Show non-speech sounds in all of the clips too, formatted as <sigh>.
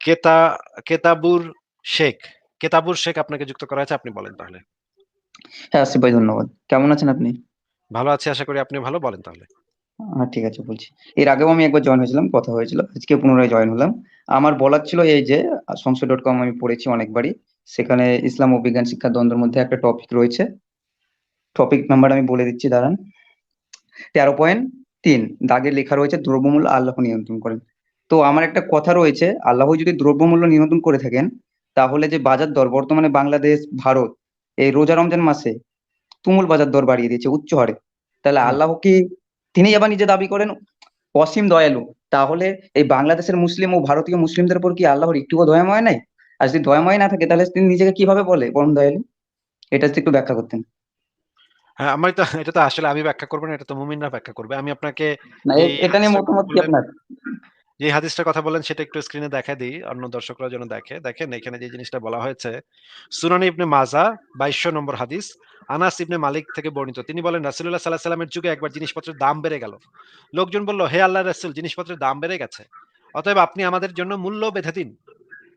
কেতা কেতাবুর শেখ। কেতাবুর শেখ আপনাকে যুক্ত করা হয়েছে। আপনি বলেন তাহলে। হ্যাঁ, আসিফ ভাই ধন্যবাদ। কেমন আছেন আপনি? ভালো আছি আশা করি আপনি ভালো। বলেন তাহলে। আ ঠিক আছে বলছি। এর আগেও আমি একবার জয়েন হয়েছিলাম, কথা হয়েছিল। আজকে পুনরায় জয়েন হলাম। আমার বলার ছিল এই যে আ সংশয়.com আমি পড়েছি অনেকবারই। সেখানে ইসলাম ও বিজ্ঞান শিক্ষার দ্বন্দ্বের মধ্যে একটা টপিক রয়েছে। টপিক নাম্বার আমি বলে দিচ্ছি দাঁড়ান। 13.3 দাগে লেখা রয়েছে দ্রব্যমূল্য আল্লাহ নিয়ন্ত্রণ করেন। তো আমার একটা কথা রয়েছে, আল্লাহ যদি দ্রব্যমূল্য নিয়ন্ত্রণ করে থাকেন, তাহলে যে বাজার দর বর্তমানে বাংলাদেশ, ভারত এই রোজা রমজান মাসে তুমুল বাজার দর বাড়িয়ে দিয়েছে উচ্চ হারে। তাহলে আল্লাহ কি তিনি আবার নিজে দাবি করেন অসীম দয়ালু। তাহলে এই বাংলাদেশের মুসলিম ও ভারতীয় মুসলিমদের উপর কি আল্লাহর একটুও দয়াময় নাই? আর যদি দয়াময় না থাকে তাহলে তিনি নিজেকে কীভাবে বলে পরম দয়ালু? এটা যদি একটু ব্যাখ্যা করতেন। হ্যাঁ, আমার তো এটা তো আসলে আমি ব্যাখ্যা করব না। এটা তো মুমিনরা ব্যাখ্যা করবে। আমি আপনাকে এটা নিয়ে মতামত কি আপনার? যে হাদিসটার কথা বললেন সেটা একটু স্ক্রিনে দেখায় দেই। অন্য দর্শকরা যেন দেখে। দেখেন এখানে যে জিনিসটা বলা হয়েছে, সুনান ইবনে মাজাহ ২২০০ নম্বর হাদিস। আনাস ইবনে মালিক থেকে বর্ণিত। তিনি বলেন রাসূলুল্লাহ সাল্লাল্লাহু আলাইহি ওয়াসাল্লামের যুগে একবার জিনিসপত্রের দাম বেড়ে গেল। লোকজন বলল, "হে আল্লাহর রাসূল জিনিসপত্রের দাম বেড়ে গেছে। অতএব আপনি আমাদের জন্য মূল্য বেঁধে দিন।"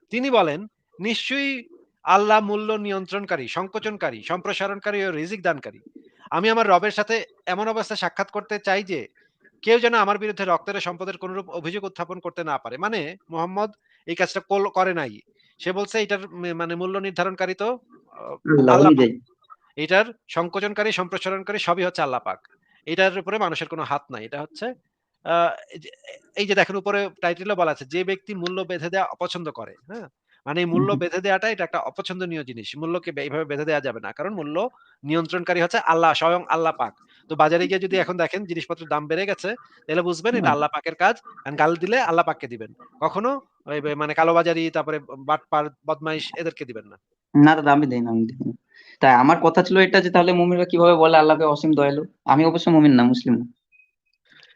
তিনি বলেন, "নিশ্চয়ই আল্লাহ মূল্য নিয়ন্ত্রণকারী, সংকোচনকারী, সম্প্রসারণকারী ও রিজিক দানকারী। আমি আমার রবের সাথে এমন অবস্থায় সাক্ষাৎ করতে চাই যে কেউ যেন আমার বিরুদ্ধে রক্তের সম্পদের কোনরূপ অভিযোগ উত্থাপন করতে না পারে।" মানে মুহাম্মদ এই কাজটা করে নাই। সে বলছে এটার মানে মূল্য নির্ধারণকারী তো। এটার সংকোচনকারী, সম্প্রসারণকারী সবই হচ্ছে আল্লাহ পাক। এটার উপরে মানুষের কোনো হাত নাই। এটা হচ্ছে এই যে দেখেন উপরে টাইটেলে বলা আছে যে ব্যক্তি মূল্য বেঁধে দেওয়া অপছন্দ করে, হ্যাঁ? মানে এই মূল্য বেঁধে দেওয়াটা এটা একটা অপছন্দনীয় জিনিস। মূল্যকে এইভাবে বেঁধে দেওয়া যাবে না। কারণ মূল্য নিয়ন্ত্রণকারী হচ্ছে আল্লাহ, স্বয়ং আল্লাহ পাক। তো বাজারে গিয়ে যদি এখন দেখেন জিনিসপত্রের দাম বেড়ে গেছে, তাহলে বুঝবেন এটা আল্লাহ পাকের কাজ। গাল দিলে আল্লাহ পাককে দিবেন। কখনো মানে কালোবাজারি তারপরে বাটপার, বদমাইশ এদেরকে দিবেন না। না দাদা আমি দেই না, আমি। তাই আমার কথা ছিল এটা যে তাহলে মুমিনরা কীভাবে বলে আল্লাহকে অসীম দয়ালু? আমি অবশ্য মুমিন না, মুসলিম না।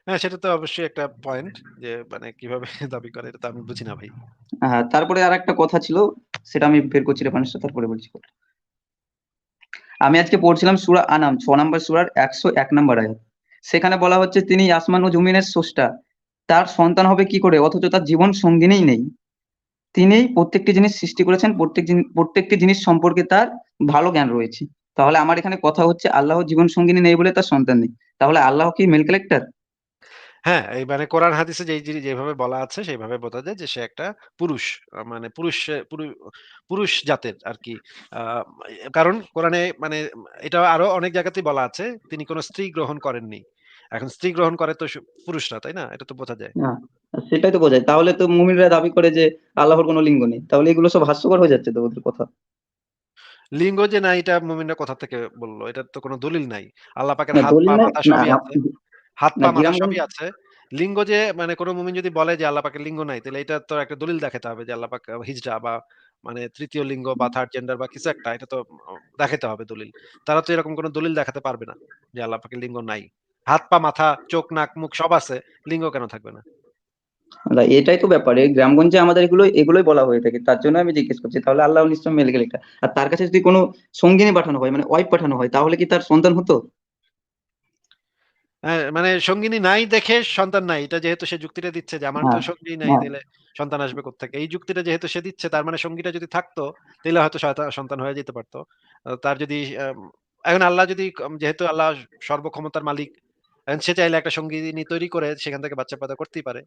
হ্যাঁ, সেটা তো অবশ্যই একটা পয়েন্ট যে মানে কীভাবে <laughs> দাবি করে এটা আমি বুঝি না ভাই। হ্যাঁ, তারপরে আরেকটা কথা ছিল সেটা আমি বের করছি রেফারেন্সটা তারপরে বলছি। আমি আজকে পড়ছিলাম সূরা আনাম ৬ নম্বর সূরার ১০১ নম্বর আয়াত। সেখানে বলা হচ্ছে তিনি আসমান ও জমিনের স্রষ্টা। তার সন্তান হবে কি করে? অথচ তার জীবন সঙ্গিনীই নেই। তিনি প্রত্যেকটি জিনিস সৃষ্টি করেছেন। প্রত্যেক প্রত্যেকটি জিনিস সম্পর্কে তার ভালো জ্ঞান রয়েছে। তাহলে আমার এখানে কথা হচ্ছে আল্লাহ জীবন সঙ্গিনী নেই বলে তার সন্তান নেই। তাহলে আল্লাহ কি মেল কালেক্টর? হ্যাঁ, এই মানে কোরআন হাদিসে যেই জিনি যেভাবে বলা আছে সেইভাবে বোঝা যায় যে সে একটা পুরুষ। আ মানে পুরুষে পুরু পুরুষ জাতের আরকি। আ কারণ কোরআনে মানে এটা আরও অনেক জায়গাতেই বলা আছে তিনি কোন স্ত্রী গ্রহণ করেননি। এখন স্ত্রী গ্রহণ করে তো সু পুরুষরা, তাই না? এটা তো বোঝা যায়। না, সেটাই তো বোঝায়। তাহলে তো মুমিনরা দাবি করে যে আল্লাহর কোন লিঙ্গ নেই। তাহলে এগুলো সব হাস্যকর হয়ে যাচ্ছে তো ওদের কথা। লিঙ্গ যে নাই এটা মুমিনরা কোথা থেকে বলল? এটার তো কোন দলিল নাই। আল্লাহ পাকের না হাত, দলিল পা, নাই মাথা না সবই আপ আছে। হাত, পা, মাথা সবই আছে। লিঙ্গ যে মানে কোন মুমিন যদি বলে যে আল্লাহ পাকের লিঙ্গ নাই, তাহলে এটা তো একটা দলিল দেখাতে হবে যে আল্লাহ পাক হিজড়া বা মানে তৃতীয় লিঙ্গ বা থার্ড জেন্ডার বা কিছু একটা এটা তো অ দেখাইতে হবে দলিল। তারা তো এরকম কোন দলিল দেখাতে পারবে না যে আল্লাহ পাকের লিঙ্গ নাই। হাত, পা, মাথা, চোখ, নাক, মুখ সব আছে। লিঙ্গ কেন থাকবে না? এটাই তো ব্যাপার। এই গ্রামগঞ্জে আমাদের এগুলো এগুলোই বলা হয়ে থাকে। তার জন্য আমি জিজ্ঞেস করছি। তাহলে আল্লাহ নিশ্চয়ই মেল কালেক্টর। আর তার কাছে যদি কোনো সঙ্গিনী পাঠানো হয় মানে ওয়াইফ পাঠানো হয় তাহলে কি তার সন্তান হতো? হ্যাঁ, মানে সঙ্গিনী নাই দেখে সন্তান নাই। এটা যেহেতু সে যুক্তিটা দিচ্ছে যে আমার তো হ্যাঁ, সঙ্গী নাই হ্যাঁ। তাইলে সন্তান আসবে কোত্থেকে? এই যুক্তিটা যেহেতু সে দিচ্ছে তার মানে সঙ্গীটা যদি থাকতো তাইলে হয়তো সন্তান হয়ে যেতে পারতো তার যদি এখন আল্লাহ যদি যেহেতু আল্লাহ সর্বক্ষমতার মালিক, সে চাইলে একটা সঙ্গিনী তৈরি করে সেখান থেকে বাচ্চা পয়দা করতেই পারে।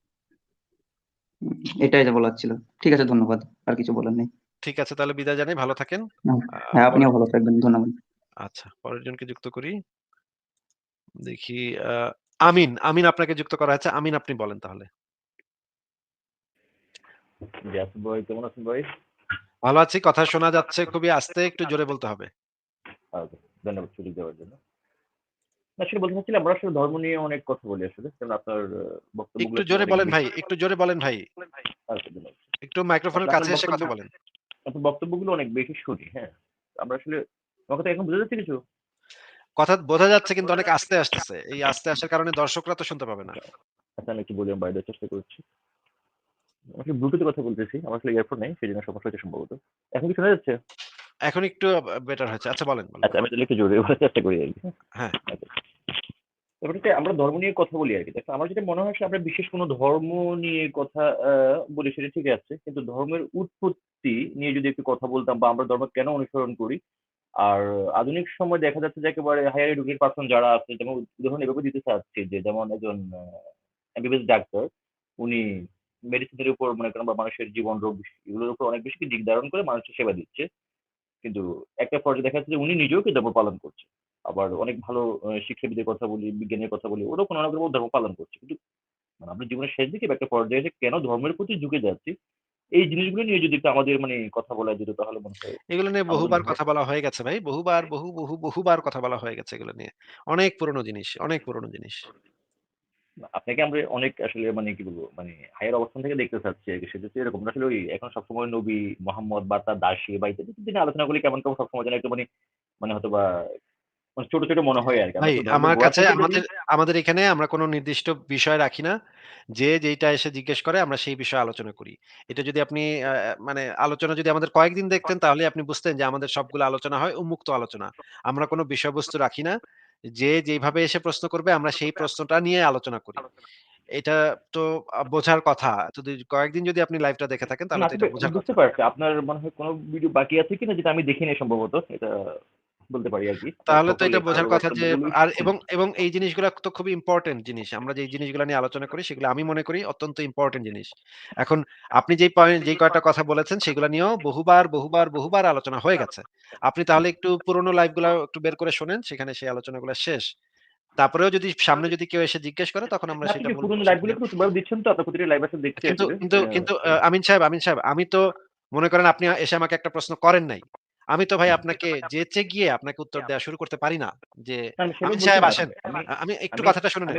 এটাই যা বলার ছিল। ঠিক আছে ধন্যবাদ। আর কিছু বলার নেই। ঠিক আছে তাহলে বিদায় জানাই। ভালো থাকেন। হ্যাঁ, হ্যাঁ আপনিও ভালো থাকবেন। ধন্যবাদ। আচ্ছা, পরের জনকে যুক্ত করি। দেখি আমিন, আমিন আপনাকে যুক্ত করা হয়েছে। আমিন আপনি বলেন তাহলে। ভাই কেমন আছেন ভাই? ভালো আছি। কথা শোনা যাচ্ছে খুবই আস্তে, একটু জোরে বলতে হবে। ওকে, ধন্যবাদ সুযোগ দেওয়ার জন্য। আসলে বলতে চাচ্ছিলাম আমরা আসলে ধর্ম নিয়ে অনেক কথা বলি আসলে। কারণ আপনার বক্তব্যগুলো একটু জোরে বলেন ভাই, একটু জোরে বলেন ভাই। আচ্ছা একটু মাইক্রোফোনের কাছে এসে কথা বক্তব্য বলেন। আপনার বক্তব্যগুলো অনেক বেশি শুনি, হ্যাঁ? আমরা আসলে আমার কথা এখন বোঝা যাচ্ছে কিছু? কথা বোঝা যাচ্ছে কিন্তু অনেক <laughs> আস্তে আসতেছে। এই আস্তে আসার কারণে দর্শকরা তো শুনতে পাবে না। আচ্ছা আমি একটু ভলিউম বাড়িয়ে দেওয়ার চেষ্টা করছি। আসলে ব্লুটুথে কথা বলতেছি। আমার আসলে ইয়ারফোন নেই সেজন্য সমস্যা হচ্ছে সম্ভবত। এখন কি শোনা যাচ্ছে? এখন একটু বেটার হয়েছে। আচ্ছা বলেন। আচ্ছা আমি তাহলে একটু জোরে বলার চেষ্টা করি আরকি। হ্যাঁ। আচ্ছা। ব্যাপারটা আমরা ধর্ম নিয়ে কথা বলি আর কি দেখো আমার যেটা মনে হয় আমরা বিশেষ কোনো ধর্ম নিয়ে কথা আহ, বলি সেটা ঠিক আছে কিন্তু ধর্মের উৎপত্তি নিয়ে যদি একটু কথা বলতাম বা আমরা ধর্ম কেন অনুসরণ করি আর আধুনিক সময় দেখা যাচ্ছে যে একেবারে হায়ার এডুকেটেড পার্সন যারা আছে, যেমন উদাহরণ এভাবে দিতে চাচ্ছি যে যেমন একজন এমবিবিএস ডাক্তার, উনি মেডিসিনের উপর মনে করেন বা মানুষের জীবন, রোগ এগুলোর উপর অনেক বেশি দিক ধারণ করে মানুষের সেবা দিচ্ছে। কিন্তু একটা পর্যায়ে দেখা যাচ্ছে যে উনি নিজেও কি ধর্ম পালন করছে। আবার অনেক ভালো শিক্ষাবিদের কথা বলি, বিজ্ঞানের কথা বলি, ওরাও কোনো না কোনো ধর্ম পালন করছে। কিন্তু মানে আমরা জীবনের শেষ দিকে একটা পর্যায়ে এসে কেন ধর্মের প্রতি ঝুঁকে যাচ্ছি এই জিনিসগুলো নিয়ে যদি একটু আমাদের মানে কথা বলা যেত তাহলে মনে হয় এগুলো নিয়ে বহুবার কথা বলা হয়ে গেছে ভাই বহুবার বহু বহু বহুবার কথা বলা হয়ে গেছে এগুলো নিয়ে। অনেক পুরনো জিনিস অনেক পুরনো জিনিস। আপনাকে আমরা অনেক আসলে মানে কি বলব মানে হায়ার অবস্থান থেকে দেখতে চাচ্ছি সেটা হচ্ছে এরকম আসলে ওই এখন সবসময় নবী মোহাম্মদ বা তার দাসী বা ইত্যাদি আলোচনা করি কেমন কেমন সবসময় যেন একটু মানে মানে হয়তো বা ছোট ছোট মনে হয় আর কি। আমরা কাছে আমাদের আমাদের এখানে আমরা কোনো নির্দিষ্ট বিষয় রাখি না। যে যেটা এসে জিজ্ঞেস করে আমরা সেই বিষয়ে আলোচনা করি। এটা যদি আপনি মানে আলোচনা যদি আমাদের কয়েকদিন দেখতেন তাহলে আপনি বুঝতেন যে আমাদের সবগুলো আলোচনা হয় উন্মুক্ত আলোচনা। আমরা কোনো বিষয়বস্তু রাখি না। যে যেভাবে এসে প্রশ্ন করবে আমরা সেই প্রশ্নটা নিয়ে আলোচনা করি। এটা তো বোঝার কথা। যদি কয়েকদিন যদি আপনি লাইভটা দেখে থাকেন তাহলে এটা বোঝার বুঝতে পারছি। আপনার মনে হয় কোনো ভিডিও বাকি আছে কিনা যেটা আমি দেখিনি সম্ভবত। এটা বলতে পারি আর কি। তাহলে তো এটা বোঝার কথা যে আর এবং এবং এই জিনিসগুলো তো খুবই ইম্পর্টেন্ট জিনিস। আমরা যে জিনিসগুলো নিয়ে আলোচনা করি সেগুলো আমি মনে করি অত্যন্ত ইম্পর্টেন্ট জিনিস। এখন আপনি যেই পয়েন্ট যেই কয়টা কথা বলেছেন সেগুলো নিয়েও বহুবার বহুবার বহুবার আলোচনা হয়ে গেছে। আপনি তাহলে একটু পুরোনো লাইভগুলো একটু বের করে শোনেন সেখানে সেই আলোচনাগুলো শেষ। তারপরেও যদি সামনে যদি কেউ এসে জিজ্ঞেস করে তখন আমরা সেটা পুরোনো লাইভগুলো একটু সুন্দরভাবে দিচ্ছেন তো আপনার প্রতিটা লাইভ আসলে দেখছি কিন্তু কিন্তু আহ, আমিন সাহেব আমিন সাহেব আমি তো মনে করেন আপনি এসে আমাকে একটা প্রশ্ন করেন নাই। আমি তো ভাই আপনাকে যেচে গিয়ে আপনাকে উত্তর দেওয়া শুরু করতে পারি না যে আমি আমিন সাহেব আসেন আমি- একটু কথাটা শুনে নেন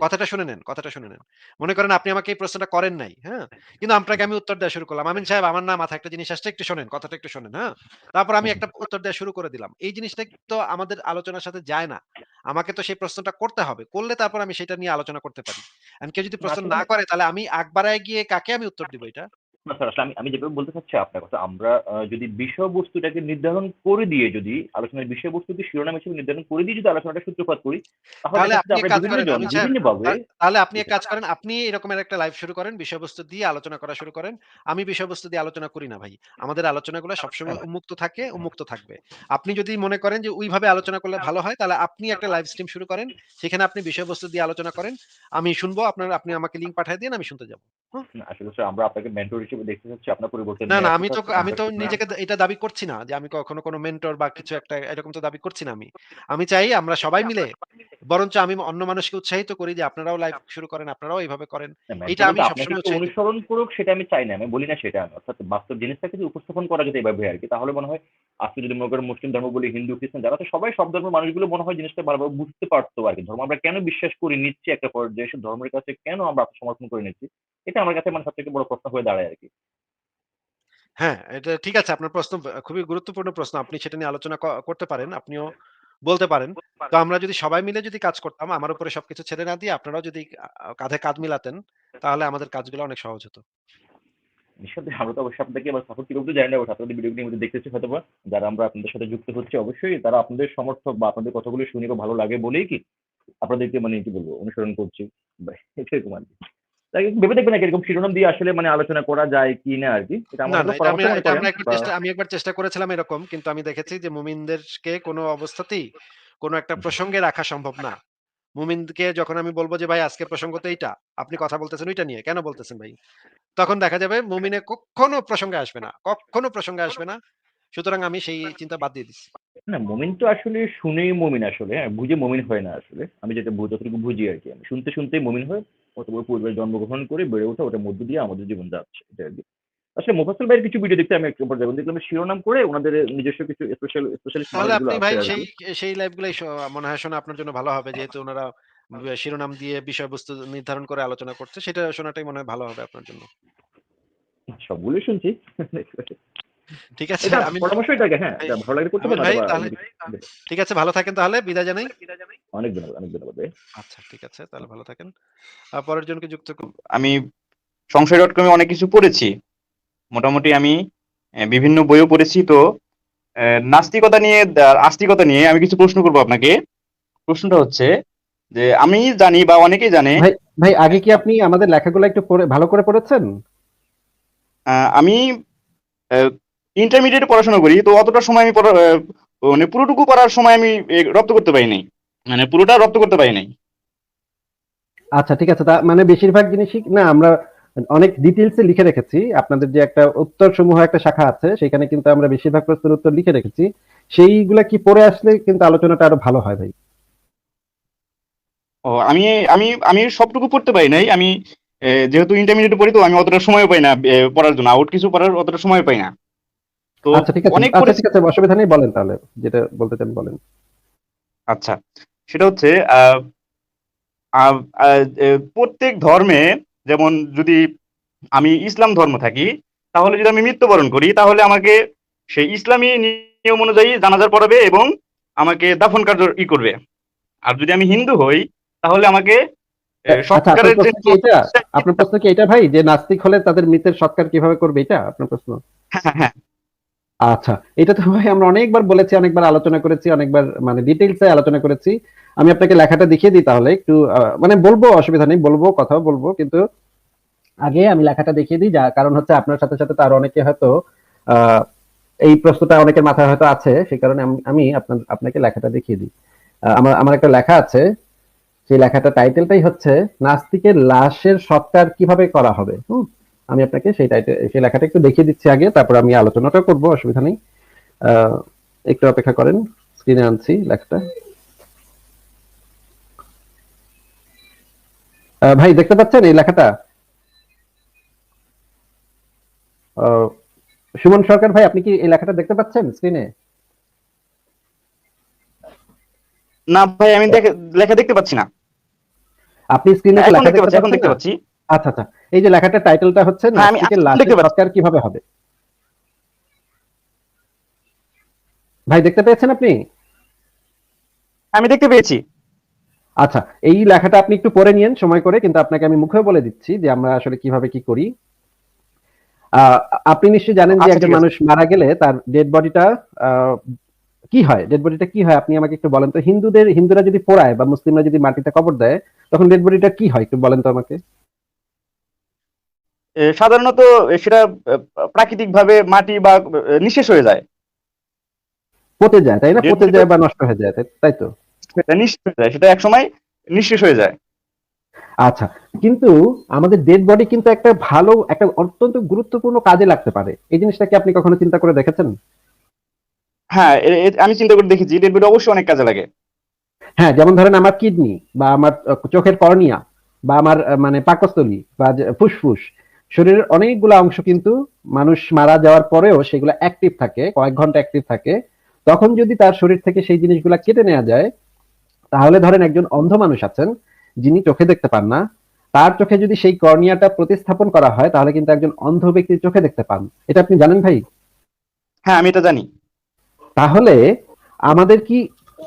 কথাটা শুনে নেন কথাটা শুনে নেন মনে করেন আপনি আমাকে এই প্রশ্নটা করেন নাই হ্যাঁ? কিন্তু আপনাকে আমি উত্তর দেওয়া শুরু করলাম। আমিন সাহেব আমার না মাথায় একটা জিনিস আসছে একটু শোনেন কথাটা একটু শোনেন হ্যাঁ? তারপর আমি একটা উত্তর দেওয়া শুরু করে দিলাম। এই জিনিসটা তো আমাদের আলোচনার সাথে যায় না। আমাকে তো সেই প্রশ্নটা করতে হবে। করলে তারপর আমি সেটা নিয়ে আলোচনা করতে পারি। আর কেউ যদি প্রশ্ন না করে তাহলে আমি আকবারায় গিয়ে কাকে আমি উত্তর দিব এটা? না স্যার আসলে আমি আমি যেভাবে বলতে চাচ্ছি আপনার কথা আমরা যদি বিষয়বস্তুটাকে নির্ধারণ করে দিয়ে যদি আলোচনার বিষয়বস্তুকে শিরোনাম হিসেবে নির্ধারণ করে দিয়ে যদি আলোচনাটা সূত্রপাত করি তাহলে আপনি তা- তাহলে আপনি এক কাজ করেন আপনি এরকমের একটা লাইভ শুরু করেন বিষয়বস্তু দিয়ে আলোচনা করা শুরু করেন আমি বিষয়বস্তু দিয়ে আলোচনা করি না ভাই। আমাদের আলোচনাগুলো সবসময় উন্মুক্ত থাকে উন্মুক্ত থাকবে। আপনি যদি মনে করেন যে ওইভাবে আলোচনা করলে ভালো হয় তাহলে আপনি একটা লাইভ স্ট্রিম শুরু করেন সেখানে আপনি বিষয়বস্তু দিয়ে আলোচনা করেন আমি শুনব আপনার আপনি আমাকে লিঙ্ক পাঠিয়ে দিন আমি শুনতে যাব। আসলে আমরা আপনাকে মেন্টর হিসেবে দেখতে চাচ্ছি আপনার পরিবর্তে না না আমি তো আমি তো নিজেকে এটা দাবি করছি না যে আমি কখনো কোনো মেন্টর বা কিছু একটা এরকম তো দাবি করছি না আমি। আমি চাই আমরা সবাই মিলে বরঞ্চ আমি অন্য মানুষকে উৎসাহিত করি যে আপনারাও লাইভ শুরু করেন আপনারাও এইভাবে করেন। mentor এইটা আমি সবসময় অনুসরণ করুক সেটা আমি চাই না। আমি বলি না সেটা অর্থাৎ বাস্তব জিনিসটাকে যদি উপস্থাপন করা যেত এইভাবে আর কি তাহলে মনে হয় আজকে যদি মনে করেন মুসলিম ধর্ম বলি হিন্দু খ্রিস্টান যারা তো সবাই সব ধর্মের মানুষগুলো মনে হয় জিনিসটা ভালোভাবে বুঝতে পারতো আর কি ধর্ম আমরা কেন বিশ্বাস করে নিচ্ছি একটা পর্যায়ে এসে ধর্মের কাছে কেন আমরা আত্মসমর্পণ করে নিচ্ছি? এটা আমার কাছে মানে সবথেকে বড় প্রশ্ন হয়ে দাঁড়ায় আর কি হ্যাঁ, এটা ঠিক আছে। আপনার প্রশ্ন খুবই গুরুত্বপূর্ণ প্রশ্ন। আপনি সেটা নিয়ে আলোচনা করতে পারেন। আপনিও বলতে পারেন। তো আমরা যদি সবাই মিলে যদি কাজ করতাম, আমার উপরে সবকিছু ছেড়ে না দিয়ে আপনারাও যদি কাঁধে কাঁধ মিলাতেন, তাহলে আমাদের কাজগুলো অনেক সহজ হতো। নিঃসন্দেহে আমরা তো অবশ্যই আপনাদেরকে এবার সাপোর্ট তো জানি না আপনাদের ভিডিওগুলি মধ্যে দেখতেছি হয়তো বা যারা আমরা আপনাদের সাথে যুক্ত হচ্ছে অবশ্যই তারা আপনাদের সমর্থক বা আপনাদের কথাগুলো শুনে ভালো লাগে বলেই কি আপনাদেরকে মানে কি বলব অনুসরণ করছি। এরকম আর কি। ভেবে দেখবেন এরকম শিরোনাম দিয়ে আসলে মানে আলোচনা করা যায় কি না আর কি আমি একবার চেষ্টা করেছিলাম এরকম। কিন্তু আমি দেখেছি যে মুমিনদেরকে কোনো অবস্থাতেই কোনো একটা প্রসঙ্গে রাখা সম্ভব না। মুমিনকে যখন আমি বলব যে ভাই আজকের প্রসঙ্গ তো এইটা, আপনি কথা বলতেছেন ওইটা নিয়ে। কেন বলতেছেন ভাই? তখন দেখা যাবে মুমিনে কক্ষনো প্রসঙ্গে আসবে না। কখনো প্রসঙ্গে আসবে না। সুতরাং আমি সেই চিন্তা বাদ দিয়ে দিচ্ছি। না মমিন তো আসলে শুনেই মমিন আসলে বুঝে মমিন হয় না আসলে আমি যেটা যতটুকু বুঝি আর কি আমি শুনতে শুনতেই মমিন হয় অত বড় পরিবারে জন্মগ্রহণ করে বেড়ে ওঠা ওটার মধ্য দিয়ে আমাদের জীবন যাচ্ছে এটা আর কি আসলে মোফাসল ভাইয়ের কিছু ভিডিও দেখতে আমি একটু পর যাবেন দেখলাম শিরোনাম করে ওনাদের নিজস্ব কিছু স্পেশাল স্পেশালিস্ট তাহলে আপনি ভাই সেই। সেই লাইভগুলাই মনে হয় শোনা আপনার জন্য ভালো হবে। যেহেতু ওনারা শিরোনাম দিয়ে বিষয়বস্তু নির্ধারণ করে আলোচনা করছে, সেটা শোনাটাই মনে হয় ভালো হবে আপনার জন্য। সবগুলোই শুনছি ঠিক আছে? আমি পরামর্শ এটাকে হ্যাঁ ভালো লাগলে করতে পারেন তাহলে ঠিক আছে ভালো থাকেন তাহলে বিদায় জানাই। অনেক ধন্যবাদ অনেক ধন্যবাদ আচ্ছা ঠিক আছে তাহলে ভালো থাকেন। পরের জনকে যুক্ত আমি সংশয় ডট কমে অনেক কিছু পড়েছি মোটামুটি আমি বিভিন্ন বইও পড়েছি তো আহ, নাস্তিকতা নিয়ে আস্তিকতা নিয়ে আমি কিছু প্রশ্ন করব আপনাকে প্রশ্নটা হচ্ছে যে আমি জানি বা অনেকেই জানে ভাই ভাই আগে কি আপনি আমাদের লেখাগুলো একটু ভালো করে পড়েছেন আহ, আমি ইন্টারমিডিয়েট পড়াশোনা করি তো অতটা সময় আমি মানে পুরোটুকু পড়ার সময় আমি রপ্ত করতে পারি নাই। মানে পুরোটা রপ্ত করতে পারি নাই। আচ্ছা ঠিক আছে। তা মানে বেশিরভাগ জিনিসই না আমরা অনেক ডিটেলসে লিখে রেখেছি। আপনাদের যে একটা উত্তর সমূহ একটা শাখা আছে সেখানে কিন্তু আমরা বেশিরভাগ প্রশ্নের উত্তর লিখে রেখেছি। সেইগুলা কি পড়ে আসলে কিন্তু আলোচনাটা আরও ভালো হয় ভাই। ও আমি আমি আমি সবটুকু পড়তে পারি নাই। আমি যেহেতু ইন্টারমিডিয়েট পড়ি তো আমি অতটা সময় পাই না পড়ার জন্য। আউট কিছু পড়ার অতটা সময় পাই না। তো আচ্ছা অনেক আচ্ছা পড়েছি ঠিক আছে অসুবিধা নেই বলেন তাহলে। যেটা বলতে চান বলেন। আচ্ছা সেটা হচ্ছে প্রত্যেক ধর্মে যেমন যদি আমি ইসলাম ধর্ম থাকি তাহলে যদি আমি মৃত্যুবরণ করি তাহলে আমাকে সেই ইসলামী নিয়ম অনুযায়ী জানাজার পড়াবে এবং আমাকে দাফন কার্য ই করবে। আর যদি আমি হিন্দু হই তাহলে আমাকে আচ্ছা আপনার প্রশ্ন কি এটা? ভাই? যে নাস্তিক হলে তাদের মৃতের সৎকার কীভাবে করবে এটা আপনার প্রশ্ন? হ্যাঁ হ্যাঁ। আচ্ছা এটা তো ভাই আমরা অনেকবার বলেছি, অনেকবার আলোচনা করেছি, অনেকবার মানে ডিটেইলসে আলোচনা করেছি। আমি আপনাকে লেখাটা দেখিয়ে দিই তাহলে, একটু মানে বলব, অসুবিধা নেই, বলব, কথাও বলব, কিন্তু আগে আমি লেখাটা দেখিয়ে দিই, যা কারণ হচ্ছে আপনার সাথে সাথে তো আরও অনেকে হয়তো এই প্রশ্নটা অনেকের মাথায় হয়তো আছে, সেই কারণে আমি- আপনার, আপনাকে লেখাটা দেখিয়ে দিই। আমার আমার একটা লেখা আছে, সেই লেখাটা টাইটেলটাই হচ্ছে, নাস্তিকের লাশের সৎকার কীভাবে করা হবে? হুম? আমি আপনাকে সেই টাইটেল সেই লেখাটা একটু দেখিয়ে দিচ্ছি আগে তারপর আমি আলোচনাটা করব অসুবিধা নেই। একটু অপেক্ষা করেন স্ক্রিনে আনছি লেখাটা। ভাই দেখতে পাচ্ছেন এই লেখাটা? সুমন সরকার ভাই আপনি কি এই লেখাটা দেখতে পাচ্ছেন স্ক্রিনে না ভাই আমি লেখা দেখতে পাচ্ছি না। আপনি স্ক্রিনে লেখা দেখতে পাচ্ছি। আচ্ছা আচ্ছা। এই যে লেখাটা টাইটেলটা হচ্ছে হ্যাঁ, কীভাবে হবে? ভাই দেখতে পেয়েছেন আপনি? আমি দেখতে পেয়েছি। আচ্ছা এই লেখাটা আপনি একটু পড়ে নিন সময় করে কিন্তু আপনাকে আমি মুখেও বলে দিচ্ছি যে আমরা আসলে কীভাবে কি করি। আহ, আপনি নিশ্চয়ই জানেন যে আচ্ছা, একজন মানুষ মারা গেলে তার ডেড বডিটা কি হয়? ডেড বডিটা কি হয়? আপনি আমাকে একটু বলেন তো। হিন্দুদের হিন্দুরা যদি পোড়ায় বা মুসলিমরা যদি মাটিতে কবর দেয় তখন ডেড বডিটা কি হয়? একটু বলেন তো আমাকে। সাধারণত সেটা প্রাকৃতিক ভাবে মাটি বা নিঃশেষ হয়ে যায়। পচে যায় তাই না? পচে যায় বা নষ্ট হয়ে যায় তাই- তো? সেটা নিঃশেষ হয়ে যায় সেটা একসময় নিঃশেষ হয়ে যায়। আচ্ছা কিন্তু আমাদের ডেড বডি কিন্তু একটা ভালো একটা অত্যন্ত গুরুত্বপূর্ণ কাজে লাগতে পারে। এই জিনিসটা কি আপনি কখনো চিন্তা করে দেখেছেন? হ্যাঁ আমি চিন্তা করে দেখেছি ডেড বডি অবশ্যই অনেক কাজে লাগে। হ্যাঁ যেমন ধরেন আমার কিডনি বা আমার চোখের কর্নিয়া বা আমার মানে পাকস্থলী বা ফুসফুস শরীরের অনেকগুলো অংশ কিন্তু মানুষ মারা যাওয়ার পরেও সেগুলো অ্যাক্টিভ থাকে কয়েক ঘণ্টা অ্যাক্টিভ থাকে। তখন যদি তার শরীর থেকে সেই জিনিসগুলো কেটে নেওয়া যায় তাহলে ধরেন একজন অন্ধ মানুষ আছেন যিনি চোখে দেখতে পান না তার চোখে যদি সেই কর্নিয়াটা প্রতিস্থাপন করা হয় তাহলে কিন্তু একজন অন্ধ ব্যক্তি চোখে দেখতে পান। এটা আপনি জানেন ভাই? হ্যাঁ আমি এটা জানি। তাহলে আমাদের কি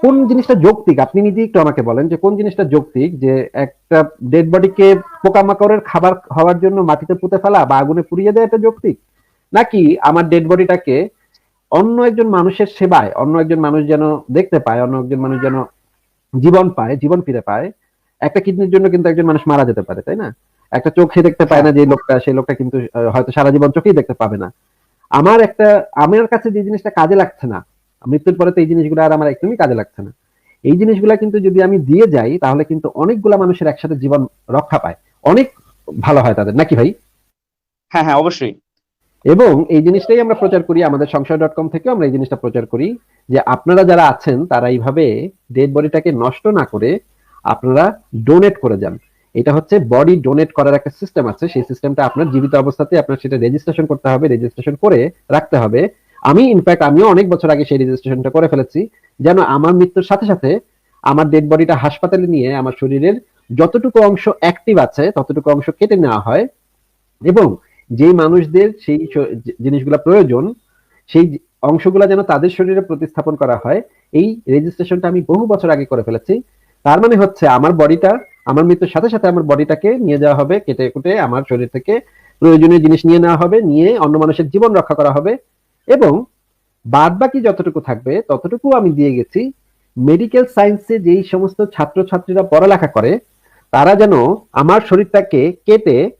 কোন জিনিসটা যৌক্তিক? আপনি নিজে একটু আমাকে বলেন যে কোন জিনিসটা যৌক্তিক? যে একটা ডেড বডিকে পোকামাকড়ের খাবার হওয়ার জন্য মাটিতে পুঁতে ফেলা বা আগুনে পুড়িয়ে দেওয়া এটা যৌক্তিক? নাকি আমার ডেড বডিটাকে অন্য একজন মানুষের সেবায়, অন্য একজন মানুষ যেন দেখতে পায়, অন্য একজন মানুষ যেন জীবন পায়, জীবন ফিরে পায়, একটা কিডনির জন্য কিন্তু একজন মানুষ মারা যেতে পারে, তাই না? একটা চোখে দেখতে পায় না যে লোকটা, সেই লোকটা কিন্তু হয়তো সারা জীবন চোখেই দেখতে পাবে না। আমার একটা, আমার কাছে যে জিনিসটা কাজে লাগছে না মৃত্যুর পরে তো এই জিনিসগুলো আর আমার একদমই কাজে লাগছে না। এই জিনিসগুলা কিন্তু যদি আমি দিয়ে যাই তাহলে কিন্তু অনেকগুলা মানুষের একসাথে জীবন রক্ষা পায়। অনেক ভালো হয় তাদের। নাকি ভাই? হ্যাঁ হ্যাঁ অবশ্যই। এবং এই জিনিসটাই আমরা প্রচার করি আমাদের সংশয় ডট কম থেকেও আমরা এই জিনিসটা প্রচার করি যে আপনারা যারা আছেন তারা এইভাবে ডেড বডিটাকে নষ্ট না করে আপনারা ডোনেট করে যান। এটা হচ্ছে বডি ডোনেট করার একটা সিস্টেম আছে। সেই সিস্টেমটা আপনার জীবিত অবস্থাতে আপনার সেটা রেজিস্ট্রেশন করতে হবে রেজিস্ট্রেশন করে রাখতে হবে। আমি ইনফ্যাক্ট আমিও অনেক বছর আগে সেই রেজিস্ট্রেশনটা করে ফেলেছি, যেন আমার মৃত্যুর সাথে সাথে আমার ডেড বডিটা হাসপাতালে নিয়ে আমার শরীরের যতটুকু অংশ অ্যাক্টিভ আছে, ততটুকু অংশ কেটে নেওয়া হয় এবং যেই মানুষদের সেই জিনিসগুলো প্রয়োজন, সেই অংশগুলো যেন তাদের শরীরে প্রতিস্থাপন করা হয়, এই রেজিস্ট্রেশনটা আমি বহু বছর আগে করে ফেলেছি। তার মানে হচ্ছে আমার বডিটা আমার মৃত্যুর সাথে সাথে আমার বডিটাকে নিয়ে যাওয়া হবে, কেটে কুটে আমার শরীর থেকে প্রয়োজনীয় জিনিস নিয়ে নেওয়া হবে, নিয়ে অন্য মানুষের জীবন রক্ষা করা হবে। এবং বাদ বাকি যতটুকু থাকবে, ততটুকু আমি দিয়ে গেছি মেডিকেল সায়েন্সে যেই সমস্ত ছাত্রছাত্রীরা পড়ালেখা করে, তারা যেন আমার শরীরটাকে কেটে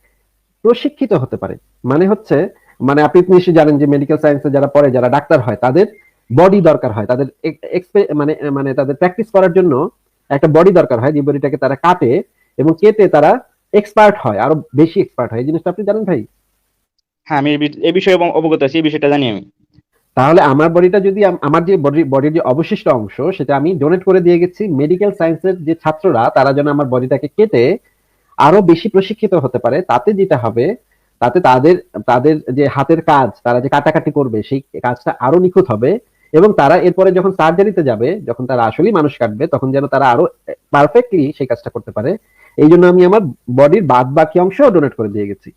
প্রশিক্ষিত হতে পারে। মানে হচ্ছে মানে আপনি নিশ্চয়ই জানেন যে মেডিকেল সায়েন্সে যারা পড়ে, যারা ডাক্তার হয়, তাদের বডি দরকার হয়। তাদের মানে মানে তাদের প্র্যাকটিস করার জন্য একটা বডি দরকার হয়, যে বডিটাকে তারা কাটে এবং কেটে তারা এক্সপার্ট হয়, আরও বেশি এক্সপার্ট হয়। এই জিনিসটা আপনি জানেন ভাই? হ্যাঁ আমি এই বিষয়ে অব- অবগত আছি, এই বিষয়টা জানি আমি। তাহলে আমার বডিটা যদি আমার যে বডি বডির যে অবশিষ্ট অংশ, সেটা আমি ডোনেট করে দিয়ে গেছি মেডিকেল সায়েন্সের যে ছাত্ররা, তারা যেন আমার বডিটাকে কেটে আরও বেশি প্রশিক্ষিত হতে পারে, তাতে যেটা হবে, তাতে তাদের তাদের যে হাতের কাজ, তারা যে কাটাকাটি করবে, সেই কাজটা আরও নিখুঁত হবে এবং তারা এরপরে যখন সার্জারিতে যাবে, যখন তারা আসলেই মানুষ কাটবে, তখন যেন তারা আরও পারফেক্টলি সেই কাজটা করতে পারে। এই জন্য আমি আমার বডির বাদ বাকি অংশ ডোনেট করে দিয়ে গেছি।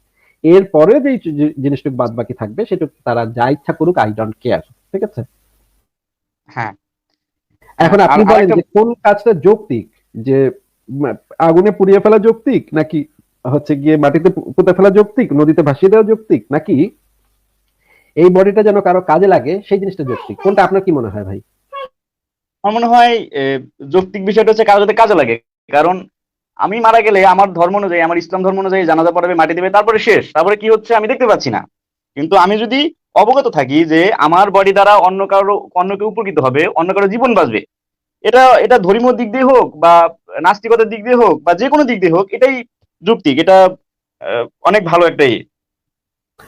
এরপরে যে জিনিসটুকু বাদ বাকি থাকবে সেটুকু তারা যা ইচ্ছা করুক আই ডোন্ট কেয়ার ঠিক আছে? হ্যাঁ। এখন আপনি বলেন যে কোন কাজটা যৌক্তিক? যে আগুনে পুড়িয়ে ফেলা যৌক্তিক? নাকি হচ্ছে গিয়ে মাটিতে পুঁতে ফেলা যৌক্তিক? নদীতে ভাসিয়ে দেওয়া যৌক্তিক? নাকি এই বডিটা যেন কারও কাজে লাগে সেই জিনিসটা যৌক্তিক? কোনটা আপনার কি মনে হয় ভাই? আমার মনে হয় যৌক্তিক বিষয়টা হচ্ছে কারও যাতে কাজে লাগে। কারণ আমি মারা গেলে আমার ধর্ম অনুযায়ী, আমার ইসলাম ধর্ম অনুযায়ী জানাজা পড়াবে, মাটি দেবে, তারপরে শেষ। তারপরে কি হচ্ছে আমি দেখতে পাচ্ছি না। কিন্তু আমি যদি অবগত থাকি যে আমার বডি দ্বারা অন্য কারও, অন্য কেউ উপকৃত হবে, অন্য কারও জীবন বাঁচবে, এটা এটা ধর্মীয় দিক দিয়ে হোক বা নাস্তিকতার দিক দিয়ে হোক বা যে কোনো দিক দিয়ে হোক, এটাই যৌক্তিক এটা অনেক ভালো একটা ইয়ে।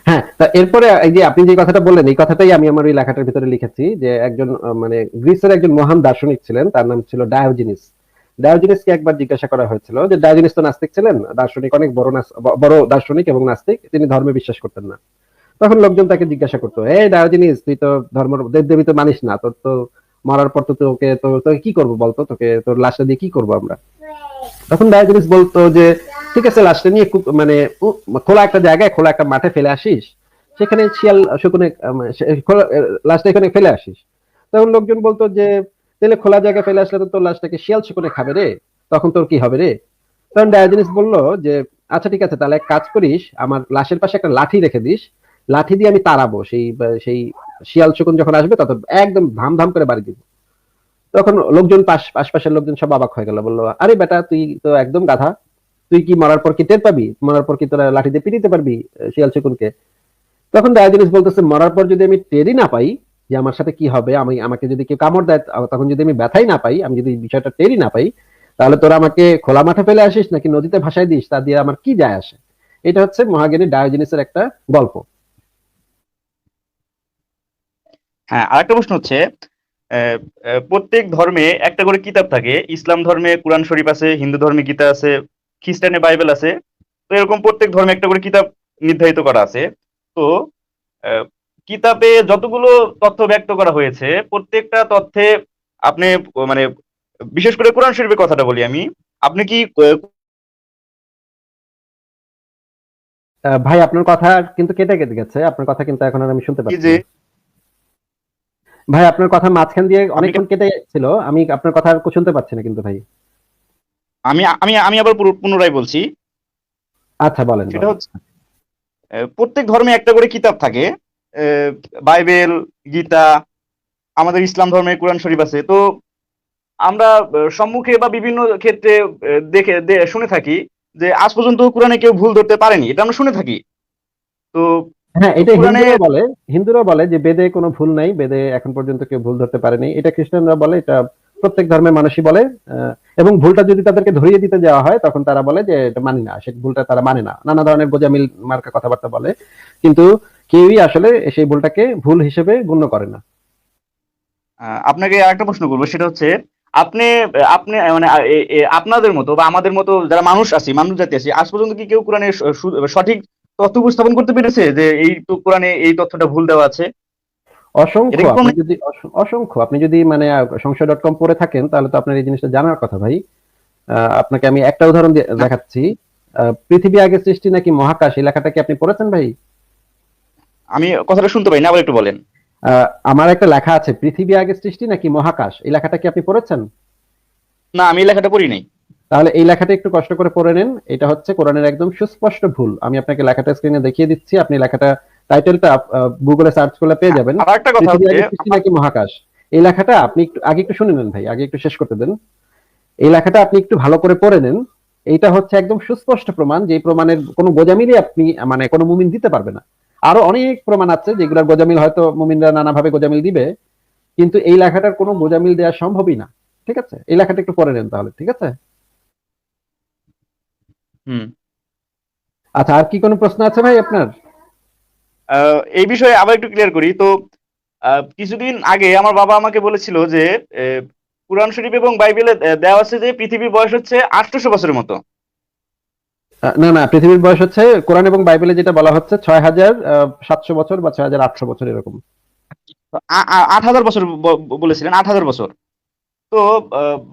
হ্যাঁ এরপরে এই যে আপনি যে কথাটা বললেন, এই কথাটাই আমি আমার ওই লেখাটার ভিতরে লিখেছি যে একজন মানে গ্রিসের একজন মহান দার্শনিক ছিলেন, তার নাম ছিল ডায়োজিনিস ডায়োজিনিসকে একবার জিজ্ঞাসা করা হয়েছিল যে ডায়োজিনিস তো নাস্তিক ছিলেন? দার্শনিক অনেক বড় বড় দার্শনিক এবং নাস্তিক, তিনি ধর্মে বিশ্বাস করতেন না। তখন লোকজন তাকে জিজ্ঞাসা করতো এই ডায়োজিনিস, তুই তো ধর্ম দেব দেবী তো মানিস না, তোর তো মরার পর তো তোকে তো তোকে কি করব বলতো? তোকে, তোর লাশটা দিয়ে কি করব আমরা? তখন ডায়োজিনিস বলতো যে, ঠিক আছে, লাশটা নিয়ে কু- মানে খোলা একটা জায়গায়, খোলা একটা মাঠে ফেলে আসিস। সেখানে শিয়াল, শকুনে লাশটা এখানে ফেলে আসিস। তখন লোকজন বলতো যে তাহলে খোলা জায়গায় ফেলে আসলে তোর লাশটাকে শিয়াল শকুনে খাবে রে। তখন তোর কি হবে রে? তখন ডায়োজেনিস বলল যে আচ্ছা ঠিক আছে, তাহলে এক কাজ করিস, আমার লাশের পাশে একটা লাঠি রেখে দিস। লাঠি দিয়ে আমি তাড়াবো, সেই সেই শিয়াল শকুন যখন আসবে তখন একদম ধাম ধাম করে বাড়ি দিব। তখন লোকজন পাশ, আশপাশের লোকজন সব অবাক হয়ে গেল, বলল, আরে বেটা, তুই তো একদম গাধা। তুই কি মরার পর কি টের পাবি? মরার পর কি তোরা লাঠি দিয়ে পিটিতে পারবি, শিয়াল শকুনকে? তখন ডায়াজনিস বলতেছে, মরার পর যদি আমি টেরই না পাই যে আমার সাথে কি হবে, আমি আমাকে যদি কেউ কামড় দেয় তখন যদি আমি ব্যথাই না পাই, আমি যদি বিষয়টা টেরই না পাই, তাহলে তোরা আমাকে খোলা মাঠে ফেলে আসিস নাকি নদীতে ভাসায় দিস? তা দিয়ে আমার কি যায় আসে? এটা হচ্ছে মহাজ্ঞানী ডায়োজিনিসের একটা গল্প। হ্যাঁ আরেকটা প্রশ্ন হচ্ছে প্রত্যেক ধর্মে একটা করে কিতাব থাকে। ইসলাম ধর্মে, কোরআন শরীফ আছে, হিন্দু ধর্মে গীতা আছে, খ্রিস্টানে বাইবেল আছে। তো এরকম প্রত্যেক ধর্মে একটা করে কিতাব নির্ধারিত করা আছে। তো কিতাবে যতগুলো তথ্য ব্যক্ত করা হয়েছে প্রত্যেকটা তথ্যে আপনি মানে বিশেষ করে কোরআন শরীফের কথাটা বলি আমি। আপনি কি ভাই আপনার কথা কিন্তু কেটে কেটে গেছে। আপনার কথা কিন্তু এখন আর আমি শুনতে পাচ্ছি যে ভাই আপনার কথা মাঝখান দিয়ে অনেকক্ষণ কেটে ছিল আমি আপনার কথা আর শুনতে পাচ্ছি না কিন্তু ভাই। আমি আমি আমি আবার পুনরায় বলছি। আচ্ছা বলেন সেটা হচ্ছে প্রত্যেক ধর্মে একটা করে কিতাব থাকে। বাইবেল গীতা আমাদের ইসলাম ধর্মের কোরআন শরীফ আছে। তো আমরা সম্মুখে বা বিভিন্ন ক্ষেত্রে দেখে শুনে থাকি যে আজ পর্যন্ত কোরআনে কেউ ভুল ধরতে পারেনি। এটা আমরা শুনে থাকি। তো হ্যাঁ এটা হিন্দুরা বলে হিন্দুরা বলে যে বেদে কোনো ভুল নাই বেদে এখন পর্যন্ত কেউ ভুল ধরতে পারেনি। এটা খ্রিস্টানরা বলে এটা প্রত্যেক ধর্মের মানুষই বলে আহ, এবং ভুলটা যদি তাদেরকে ধরিয়ে দিতে যাওয়া হয় তখন তারা বলে যে এটা মানি না সে ভুলটা তারা মানে না। নানা ধরনের গোজামিল মার্কা কথাবার্তা বলে। কিন্তু কেউই আসলে সেই ভুলটাকে ভুল হিসেবে গণ্য করে না। আপনাকে আরেকটা প্রশ্ন করব সেটা হচ্ছে আপনি আপনি মানে আপনাদের মতো বা আমাদের মতো যারা মানুষ আছি মানুষ জাতি আছি আজ পর্যন্ত কি কেউ কোরআনে সঠিক তথ্য উপস্থাপন করতে পেরেছে যে এই তো কোরআনে এই তথ্যটা ভুল দেওয়া আছে? অসংখ্য আপনি যদি অসংখ্য আপনি যদি মানে সংশয় ডট কম পড়ে থাকেন তাহলে তো আপনার এই জিনিসটা জানার কথা ভাই। আহ, আপনাকে আমি একটা উদাহরণ দেখাচ্ছি। আহ, পৃথিবী আগে সৃষ্টি নাকি মহাকাশ এই লেখাটা কি আপনি পড়েছেন ভাই? আমি কথাটা শুনতে পাই না আবার একটু বলেন। আমার একটা লেখা আছে পৃথিবী আগে সৃষ্টি নাকি মহাকাশ? এই লেখাটা কি আপনি পড়েছেন? না আমি এই লেখাটা পড়ি নাই। তাহলে এই লেখাটা একটু কষ্ট করে পড়ে নেন। এটা হচ্ছে কোরআনের একদম সুস্পষ্ট ভুল। আমি আপনাকে লেখাটা স্ক্রিনে দেখিয়ে দিচ্ছি। আপনি লেখাটা টাইটেলটা গুগলে সার্চ করলে পেয়ে যাবেন। আর একটা কথা হচ্ছে নাকি মহাকাশ? এই লেখাটা আপনি একটু আগে একটু শুনে নেন ভাই আগে একটু শেষ করতে দেন। এই লেখাটা আপনি একটু ভালো করে পড়ে নেন। এইটা হচ্ছে একদম সুস্পষ্ট প্রমাণ। যে প্রমাণের কোনো গোজামিলই আপনি মানে কোনো মুমিন দিতে পারবে না। আরও অনেক প্রমাণ আছে যেগুলোর গোজামিল হয়তো মুমিনরা নানাভাবে গোজামিল দিবে কিন্তু এই লেখাটার কোনো গোজামিল দেওয়া সম্ভবই না। ঠিক আছে? এই লেখাটা একটু পরে নেন তাহলে ঠিক আছে? হুম। আচ্ছা আর কি কোনো প্রশ্ন আছে ভাই আপনার? আহ, এই বিষয়ে আবার একটু ক্লিয়ার করি। তো আহ, কিছুদিন আগে আমার বাবা আমাকে বলেছিল যে কুরআন শরীফ এবং বাইবেলে দেওয়া আছে যে পৃথিবীর বয়স হচ্ছে আটশোশো বছরের মতো। না না পৃথিবীর বয়স হচ্ছে কোরআন এবং বাইবেলে যেটা বলা হচ্ছে ছয় হাজার সাতশো বছর বা ছয় হাজার আটশো বছর এরকম। আট হাজার বছর বলেছিলেন আট হাজার বছর। তো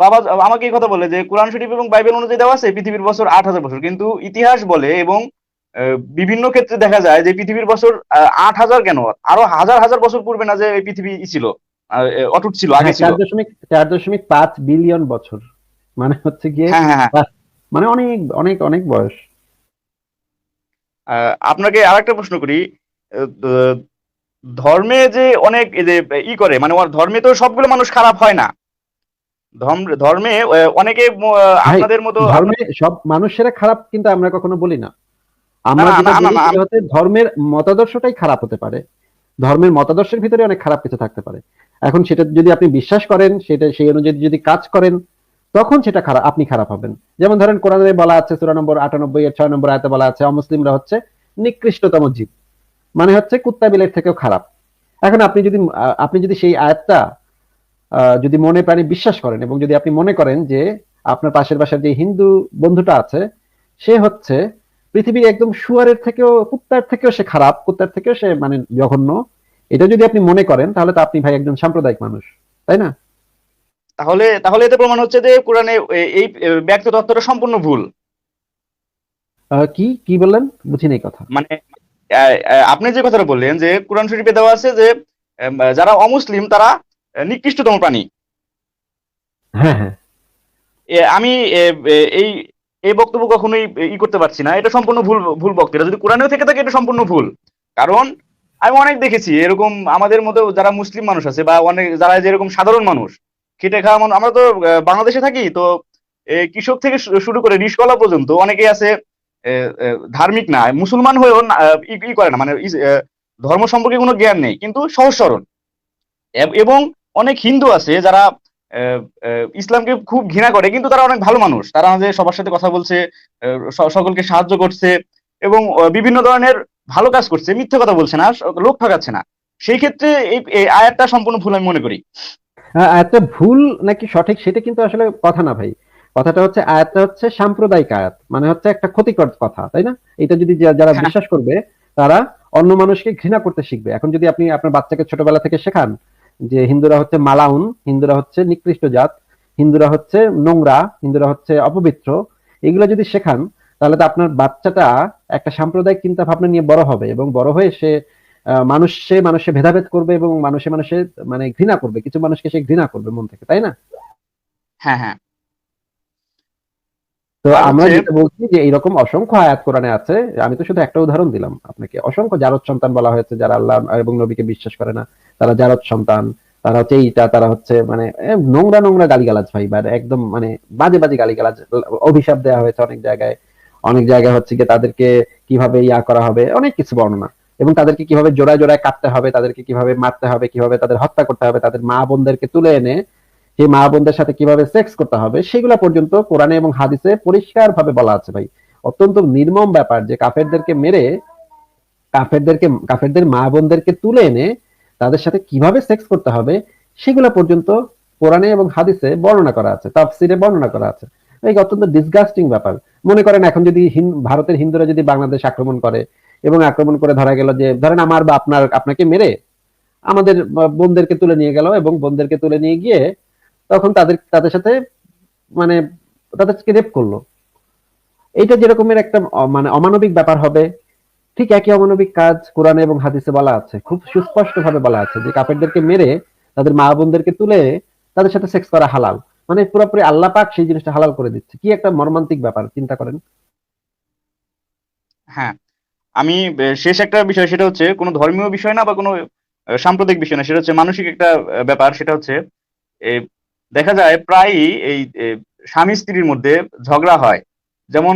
বাবা আমাকে এই কথা বলে যে কোরআন শরীফ এবং বাইবেল অনুযায়ী দেওয়া আছে পৃথিবীর বছর আট হাজার বছর। কিন্তু ইতিহাস বলে এবং বিভিন্ন ক্ষেত্রে দেখা যায় যে পৃথিবীর বছর আট হাজার কেন? আরও হাজার হাজার বছর পূর্বে না যে এই পৃথিবী ছিল অটুট ছিল আগে হ্যাঁ, ছিল। চার দশমিক চার দশমিক পাঁচ বিলিয়ন বছর। মানে হচ্ছে গিয়ে হ্যাঁ হ্যাঁ মানে অনেক অনেক অনেক বয়স। আপনাকে আরেকটা প্রশ্ন করি। ধর্মে যে অনেক যে ই করে মানে ধর্মে তো সবগুলো মানুষ খারাপ হয় না। ধর্মে অনেকে আপনাদের মতো ধর্মে সব মানুষেরা খারাপ কিন্তু আমরা কখনো বলি না। আমরা ধর্মের মতাদর্শটাই খারাপ হতে পারে। ধর্মের মতাদর্শের ভিতরে অনেক খারাপ কিছু থাকতে পারে। এখন সেটা যদি আপনি বিশ্বাস করেন সেটা সেই অনুযায়ী যদি কাজ করেন তখন সেটা খারাপ, আপনি খারাপ হবেন। যেমন ধরেন কোরআনে বলা আছে, সূরা নম্বর আটানব্বই এর ছয় নম্বর আয়তে বলা আছে, অমুসলিমরা হচ্ছে নিকৃষ্টতম জীব। মানে হচ্ছে কুত্তা বিলের থেকেও খারাপ। এখন আপনি যদি আপনি যদি সেই আয়াতটা যদি মনে প্রাণে বিশ্বাস করেন এবং যদি আপনি মনে করেন যে আপনার পাশের বাসার যে হিন্দু বন্ধুটা আছে, সে হচ্ছে পৃথিবীর একদম শুয়ারের থেকেও, কুত্তার থেকেও সে খারাপ, কুত্তার থেকেও সে মানে জঘন্য। এটা যদি আপনি মনে করেন, তাহলে তো আপনি ভাই একজন সাম্প্রদায়িক মানুষ, তাই না? তাহলে তাহলে এতে প্রমাণ হচ্ছে যে কোরআনে এই ব্যক্ত তত্ত্বটা সম্পূর্ণ ভুল। কি কি বললেন? বুঝি নাই কথা। মানে আপনি যে কথাটা বললেন যে কোরআন শরীফে দেওয়া আছে যে যারা অমুসলিম তারা নিকৃষ্টতম প্রাণী। হ্যাঁ হ্যাঁ। আমি এই এই বক্তব্য কখনোই ই করতে পারছি না। এটা সম্পূর্ণ ভুল ভুল বক্তব্য। এটা যদি কোরআনেও থেকে থাকে এটা সম্পূর্ণ ভুল। কারণ আমি অনেক দেখেছি এরকম আমাদের মতো যারা মুসলিম মানুষ আছে বা অনেক যারা যেরকম সাধারণ মানুষ খেটে খাওয়া মানুষ আমরা তো বাংলাদেশে থাকি, তো কৃষক থেকে শুরু করে রিসকলা পর্যন্ত অনেকেই আছে ধার্মিক না, মুসলমান হয়েও ই করে না মানে ধর্ম সম্পর্কে কোনো জ্ঞান নেই, কিন্তু সহজ সরল এবং অনেক হিন্দু আছে যারা ইসলামকে খুব ঘৃণা করে, কিন্তু তারা অনেক ভালো মানুষ। তারা আমাদের সবার সাথে কথা বলছে সকলকে সাহায্য করছে, এবং বিভিন্ন ধরনের ভালো কাজ করছে, মিথ্যে কথা বলছে না লোক ঠকাচ্ছে না। সেই ক্ষেত্রে এই আয়াতটা সম্পূর্ণ ভুল আমি মনে করি। আয়াতটা ভুল নাকি সঠিক সেটা কিন্তু আসলে কথা না ভাই। কথাটা হচ্ছে আয়াতটা হচ্ছে সাম্প্রদায়িক আয়াত। মানে হচ্ছে একটা ক্ষতিকর কথা তাই না? এটা যদি যারা হ্যাঁ। বিশ্বাস করবে তারা অন্য মানুষকে ঘৃণা করতে শিখবে। এখন যদি আপনি আপনার বাচ্চাকে ছোটবেলা থেকে শেখান যে হিন্দুরা হচ্ছে মালাউন হিন্দুরা হচ্ছে নিকৃষ্ট জাত হিন্দুরা হচ্ছে নোংরা হিন্দুরা হচ্ছে অপবিত্র এগুলো যদি শেখান তাহলে তো আপনার বাচ্চাটা একটা সাম্প্রদায়িক চিন্তা ভাবনা নিয়ে বড় হবে এবং বড় হয়ে সে মানুষে মানুষে ভেদাভেদ করবে এবং মানুষে মানুষে মানে ঘৃণা করবে। কিছু মানুষকে সে ঘৃণা করবে মন থেকে তাই না? হ্যাঁ হ্যাঁ। তো আমরা যেটা বলছি যে এইরকম অসংখ্য আয়াত কোরআনে আছে আমি তো শুধু একটা উদাহরণ দিলাম আপনাকে। অসংখ্য জারদ সন্তান বলা হয়েছে যারা আল্লাহ এবং নবীকে বিশ্বাস করে না। তারা জারদ সন্তান তারা হচ্ছে এইটা তারা হচ্ছে মানে নোংরা নোংরা গালিগালাজ ভাই বা একদম মানে বাজে বাজে গালিগালাজ অভিশাপ দেওয়া হয়েছে অনেক জায়গায়। অনেক জায়গায় হচ্ছে কি তাদেরকে কীভাবে ইয়া করা হবে অনেক কিছু বর্ণনা। এবং তাদেরকে কীভাবে জোড়ায় জোড়ায় কাটতে হবে, তাদেরকে কীভাবে মারতে হবে, কীভাবে তাদের হত্যা করতে হবে, তাদের মা বোনদেরকে তুলে এনে সেই মা বোনদের সাথে কীভাবে সেক্স করতে হবে, সেগুলা পর্যন্ত কোরআনে এবং হাদিসে পরিষ্কার ভাবে বলা আছে ভাই। অত্যন্ত নির্মম ব্যাপার যে কাফেরদেরকে মেরে, কাফেরদেরকে, কাফেরদের মা বোনদেরকে তুলে এনে তাদের সাথে কীভাবে সেক্স করতে হবে, সেগুলা পর্যন্ত কোরআনে এবং হাদিসে বর্ণনা করা আছে, তাফসিরে বর্ণনা করা আছে। এই অত্যন্ত ডিসগাস্টিং ব্যাপার। মনে করেন এখন যদি ভারতের হিন্দুরা যদি বাংলাদেশ আক্রমণ করে এবং আক্রমণ করে ধরা গেল যে, ধরেন আমার বা আপনার, আপনাকে মেরে আমাদের বোনদেরকে তুলে নিয়ে গেল এবং বোনদেরকে তুলে নিয়ে গিয়ে তখন তাদের তাদের সাথে মানে তাদেরকে রেপ করল। এটা যেরকমের একটা মানে অমানবিক ব্যাপার হবে, ঠিক একই অমানবিক কাজ কোরআনে এবং হাদিসে বলা আছে, খুব সুস্পষ্ট ভাবে বলা আছে যে কাপেরদেরকে মেরে তাদের মা বোনদেরকে তুলে তাদের সাথে সেক্স করা হালাল। মানে পুরোপুরি আল্লাহ পাক সেই জিনিসটা হালাল করে দিচ্ছে। কি একটা মর্মান্তিক ব্যাপার, চিন্তা করেন? হ্যাঁ আমি শেষ একটা বিষয়, সেটা হচ্ছে কোনো ধর্মীয় বিষয় না বা কোনো সাম্প্রতিক বিষয় না, সেটা হচ্ছে মানসিক একটা ব্যাপার, সেটা হচ্ছে দেখা যায় প্রায়ই এই স্বামী স্ত্রীর মধ্যে ঝগড়া হয়। যেমন,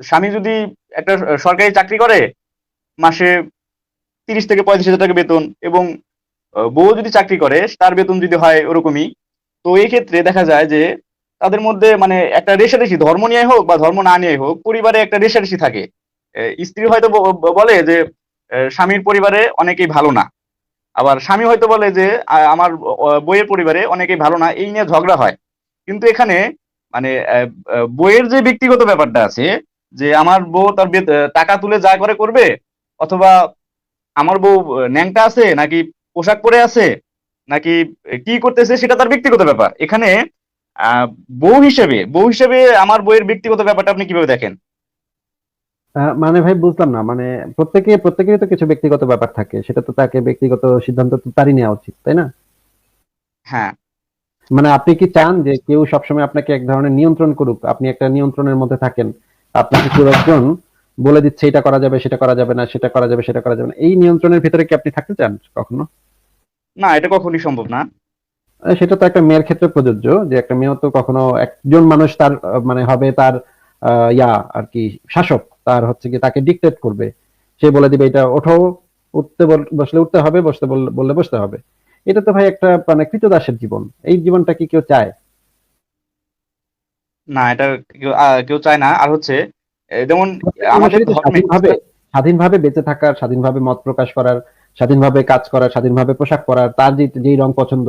স্বামী যদি একটা সরকারি চাকরি করে, মাসে তিরিশ থেকে পঁয়ত্রিশ হাজার টাকা বেতন এবং বউ যদি চাকরি করে, তার বেতন যদি হয় ওরকমই, তো এই ক্ষেত্রে দেখা যায় যে তাদের মধ্যে মানে একটা রেশারেশি ধর্ম নিয়ে হোক বা ধর্ম না নিয়ে হোক, পরিবারে একটা রেশারেশি থাকে। স্ত্রী হয়তো বলে যে স্বামীর পরিবারে অনেকেই ভালো না। আবার স্বামী হয়তো বলে যে আমার বইয়ের পরিবারে অনেকেই ভালো না এই নিয়ে ঝগড়া হয়। কিন্তু এখানে মানে বইয়ের যে ব্যক্তিগত ব্যাপারটা আছে যে আমার বউ তার টাকা তুলে যা করে করবে অথবা আমার বউ ন্যাংটা আছে নাকি পোশাক পরে আছে নাকি কি করতেছে সেটা তার ব্যক্তিগত ব্যাপার। এখানে আহ, বউ হিসেবে বউ হিসেবে আমার বইয়ের ব্যক্তিগত ব্যাপারটা আপনি কীভাবে দেখেন? মানে ভাই বুঝলাম না মানে প্রত্যেকে প্রত্যেকেরই তো কিছু ব্যক্তিগত ব্যাপার থাকে সেটা তো তাকে ব্যক্তিগত সিদ্ধান্ত তো তারই নেওয়া উচিত তাই না? হ্যাঁ। মানে আপনি কি চান যে কেউ সবসময় আপনাকে এক ধরনের নিয়ন্ত্রণ করুক? আপনি একটা নিয়ন্ত্রণের মধ্যে থাকেন আপনাকে কেউ একজন বলে দিচ্ছে এটা করা যাবে সেটা করা যাবে না সেটা করা যাবে সেটা করা যাবে না। এই নিয়ন্ত্রণের ভিতরে কি আপনি থাকতে চান কখনো? না এটা কখনই সম্ভব না। সেটা তো একটা মেয়ের ক্ষেত্রে প্রযোজ্য যে একটা মেয়ে তো কখনো একজন মানুষ তার মানে হবে তার ইয়া আর কি শাসক। তার হচ্ছে কি তাকে ডিকটেট করবে। সে বলে দিবে এটা ওঠো উঠতে বসলে উঠতে হবে বসতে বললে বসতে হবে। এটা তো ভাই একটা মানে কৃতদাসের জীবন। এই জীবনটা কি কেউ চায়? না এটা কেউ চায় না। আর হচ্ছে যেমন আমাদের ধর্মে স্বাধীনভাবে স্বাধীনভাবে বেঁচে থাকার স্বাধীনভাবে মত প্রকাশ করার স্বাধীনভাবে কাজ করার স্বাধীনভাবে পোশাক পরার তার যে যেই রং পছন্দ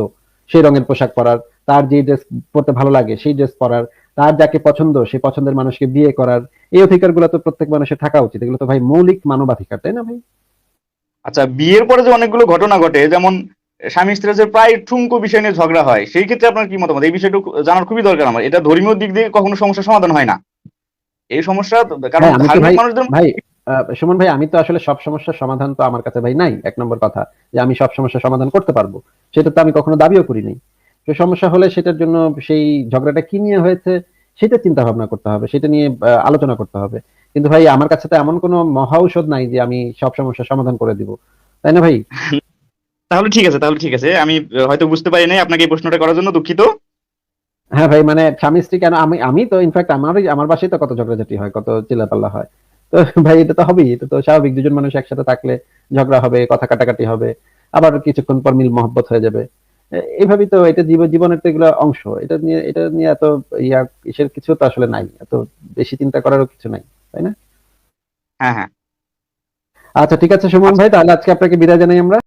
সেই রঙের পোশাক পরার তার যে ড্রেস পরতে ভালো লাগে সেই ড্রেস পরার তার যাকে পছন্দ সেই পছন্দের মানুষকে বিয়ে করার এই অধিকারগুলো তো প্রত্যেক মানুষের থাকা উচিত। এগুলো তো ভাই মৌলিক মানবাধিকার তাই না ভাই? আচ্ছা বিয়ের পরে যে অনেকগুলো ঘটনা ঘটে যেমন স্বামী স্ত্রীর যে প্রায় ঠুঙ্কো বিষয় নিয়ে ঝগড়া হয় সেই ক্ষেত্রে আপনার কি মতামত? এই বিষয়টা জানার খুবই দরকার আমার। এটা ধর্মীয় দিক দিয়ে কখনো সমস্যার সমাধান হয় না। এই সমস্যা কারণ হ্যাঁ, মানুষদের ভাই সুমন ভাই আমি তো আসলে সব সমস্যার সমাধান তো আমার কাছে ভাই নাই এক নম্বর কথা। যে আমি সব সমস্যার সমাধান করতে পারব সেটা তো আমি কখনো দাবিও করিনি। সমস্যা হলে সেটার জন্য সেই ঝগড়াটা কি নিয়ে হয়েছে সেটা চিন্তা ভাবনা করতে হবে সেটা নিয়ে আলোচনা করতে হবে। কিন্তু ভাই আমার কাছে তো এমন কোনো মহা ঔষধ নাই যে আমি সব সমস্যার সমাধান করে দিব। তাই না ভাই? <laughs> তাহলে ঠিক আছে তাহলে ঠিক আছে। আমি হয়তো বুঝতে পারি নাই আপনাকে এই প্রশ্নটা করার জন্য দুঃখিত। হ্যাঁ ভাই মানে স্বামী স্ত্রী কেন আমি আমি তো ইনফ্যাক্ট আমার আমার বাসায় তো কত ঝগড়াঝাটি হয় কত চিল্লাপাল্লা হয়। তো ভাই এটা তো হবেই এটা তো স্বাভাবিক দুজন মানুষ একসাথে থাকলে ঝগড়া হবে কথা কাটাকাটি হবে আবার কিছুক্ষণ পর মিল মহব্বত হয়ে যাবে। এইভাবেই তো এটা জীবন জীবনের তো এগুলো অংশ। এটা নিয়ে এটা নিয়ে এত ইয়া ইসের কিছু তো আসলে নাই। এত বেশি চিন্তা করারও কিছু নাই তাই না? হ্যাঁ হ্যাঁ। আচ্ছা ঠিক আছে সুমন ভাই তাহলে আজকে আপনাকে বিদায় জানাই আমরা।